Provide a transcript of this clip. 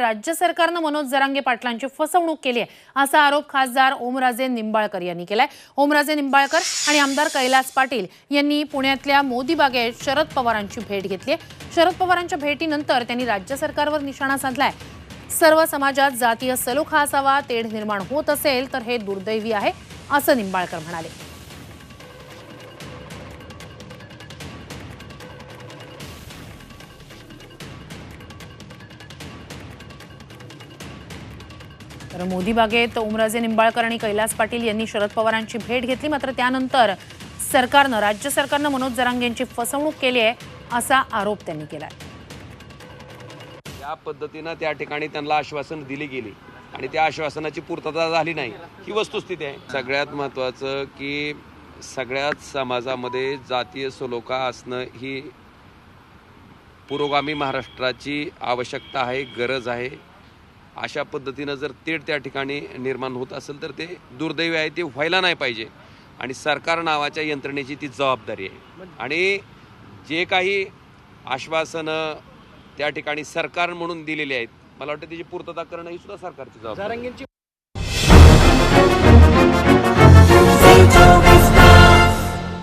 राज्य सरकारनं मनोज जरांगे पाटलांची फसवणूक केली आहे. असा आरोप खासदार ओमराजे निंबाळकर यांनी केलाय. ओमराजे निंबाळकर आणि आमदार कैलास पाटील यांनी पुण्यातल्या मोदी बागेत शरद पवारांची भेट घेतली आहे. शरद पवारांच्या भेटीनंतर त्यांनी राज्य सरकारवर निशाणा साधलाय. सर्व समाजात जातीय सलोखा असावा तेढ निर्माण होत असेल तर हे दुर्दैवी आहे असं निंबाळकर म्हणाले. तर मोदी बागेत ओमराजे निंबाळकर आणि कैलास पाटील यांनी शरद पवारांची भेट घेतली. मात्र त्यानंतर सरकारनं राज्य सरकारनं मनोज जरांगेंची फसवणूक केली आहे असा आरोप त्यांनी केलाय. या पद्धतीनं त्या ठिकाणी त्यांना आश्वासन दिली गेली आणि त्या आश्वासनाची पूर्तता झाली नाही. ही वस्तुस्थिती आहे. सगळ्यात महत्त्वाचं की सगळ्याच समाजामध्ये जातीय सलोखा असणं ही पुरोगामी महाराष्ट्राची आवश्यकता आहे गरज आहे. अशा पद्धतीनं जर तेढ त्या ठिकाणी निर्माण होत असेल तर ते दुर्दैवी आहे ते व्हायला नाही पाहिजे. आणि सरकार नावाच्या यंत्रणेची ती जबाबदारी आहे. आणि जे काही आश्वासनं त्या ठिकाणी सरकार म्हणून दिलेली आहेत मला वाटतं त्याची पूर्तता करणं ही सुद्धा सरकारची जबाबदारी